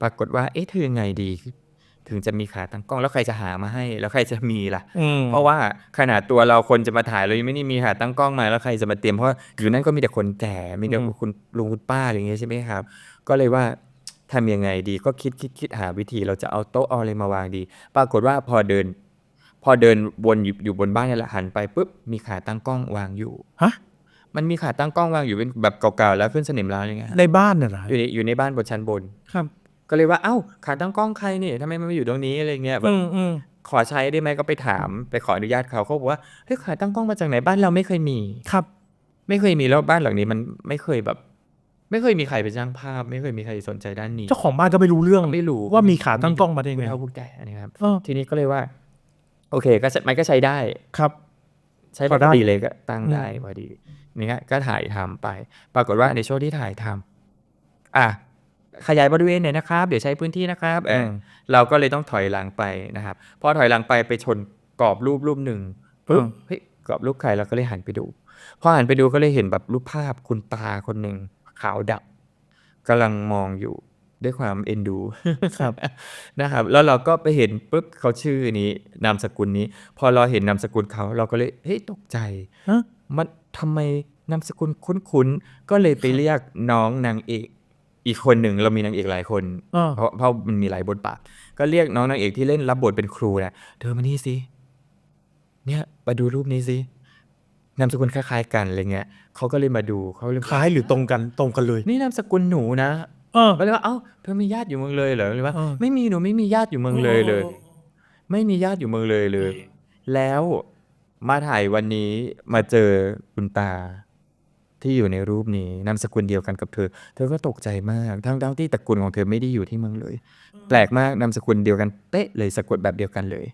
ปรากฏว่า เอ๊ะเธอยังไงดี ถึงจะมีขาตั้งกล้องแล้วใครจะหามาให้ แล้วใครจะมีล่ะอืมเพราะว่าขนาดตัวเราคนจะมาถ่ายเรายังไม่ได้มีขาตั้งกล้องมาแล้วใครจะมาเตรียมเพราะว่าอยู่นั่นก็มีแต่คนแก่มีแต่อืมคุณลุงคุณป้าอะไรอย่างงี้ใช่ไหมครับ ก็เลยว่าทำยังไงดีก็คิดๆๆหาวิธีเราจะเอาโต๊ะเอาอะไรมาวางดี ปรากฏว่าพอเดิน พอเดินวนอยู่อยู่บนบ้านเนี่ยแหละหันไปปุ๊บมีขาตั้งกล้องวางอยู่ฮะมันมีขาตั้งกล้องวางอยู่เป็นแบบเก่าๆแล้วขึ้นสนิมแล้วอย่างเงี้ยในบ้านน่ะเหรออยู่ในอยู่ในบ้านบนชั้นบนครับ ก็เลยว่าอ้าวขาตั้งกล้องใครนี่ทำไมมันมาอยู่ตรงนี้อะไรเงี้ยแบอืบมอืมขอใช้ได้ไหมก็ไปถามไปขออนุญาตเขาเขาบอกว่าเฮ้ยขาตั้งกล้องมาจากไหนบ้านเราไม่เคยมีครับ ไม่เคยมีแล้วบ้านหลังนี้มันไม่เคยแบบ ไม่เคยมีใครเป็นช่างภาพ ไม่เคยมีใครสนใจด้านนี้ เจ้าของบ้านก็ไม่รู้เรื่องไม่รู้ว่ามีขาตั้งกล้องมาได้ผู้ไงเฒ่าผู้แก่นะครับเออทีนี้ก็เลยว่า โอเค ก็ใช้มันก็ใช้ได้ครับ ใช้พปอกได้ติเลยก็ตั้งอืมได้พอดีนี่ฮะก็ถ่ายทำไป ปรากฏว่าในช่วงที่ถ่ายทำอะ ขยายบริเวณหน่อยนะครับ เดี๋ยวใช้พื้นที่นะครับเอออเราก็เลยต้องถอยหลังไปนะครับ พอถอยหลังไปไปชนกรอบรูปรูปหนึ่งปึ๊บเฮ้ยกรอบรูปใครเราก็เลยหันไปดู พอหันไปดูก็เลยเห็นแบบรูปภาพคุณตาคนหนึ่งขาวดำกำลังมองอยู่ด้วยความเอ็นดูครับนะครับ แล้วเราก็ไปเห็นปุ๊บเขาชื่อนี้นามสกุลนี้ พอเราเห็นนามสกุลเขาเราก็เลยเฮ้ยตกใจฮะมันทำไมนามสกุลคุ้นๆก็เลยไปเรียกน้องนางเอก อีกคนหนึ่งเรามีนางเอกหลายคน อ่า เพราะเพราะมันมีหลายบทบาทก็เรียกน้องนางเอกที่เล่นรับบทเป็นครูนะเธอมานี่สิเนี่ยมาดูรูปนี้สินามสกุลคล้ายๆกันอะไรเงี้ยเขาก็เลยมาดูเขาเลยคล้ายหรือตรงกันตรงกันเลยนี่นามสกุลหนูนะเออ ก็เลยว่าเอ้าเธอมีญาติอยู่เมืองเลยเหรอหรือว่าเออไม่มีหนูไม่มีญาติอยู่เมืองเลยเลย ไม่มีญาติอยู่เมืองเลยเลย แล้วมาถ่ายวันนี้มาเจอคุณตา ที่อยู่ในรูปนี้ นามสกุลเดียวกันกับเธอ เธอก็ตกใจมากทั้งทั้งที่ตระกูลของเธอไม่ได้อยู่ที่เมืองเลย แปลกมากนามสกุลเดียวกันเป๊ะเลยสะกดแบบเดียวกันเลย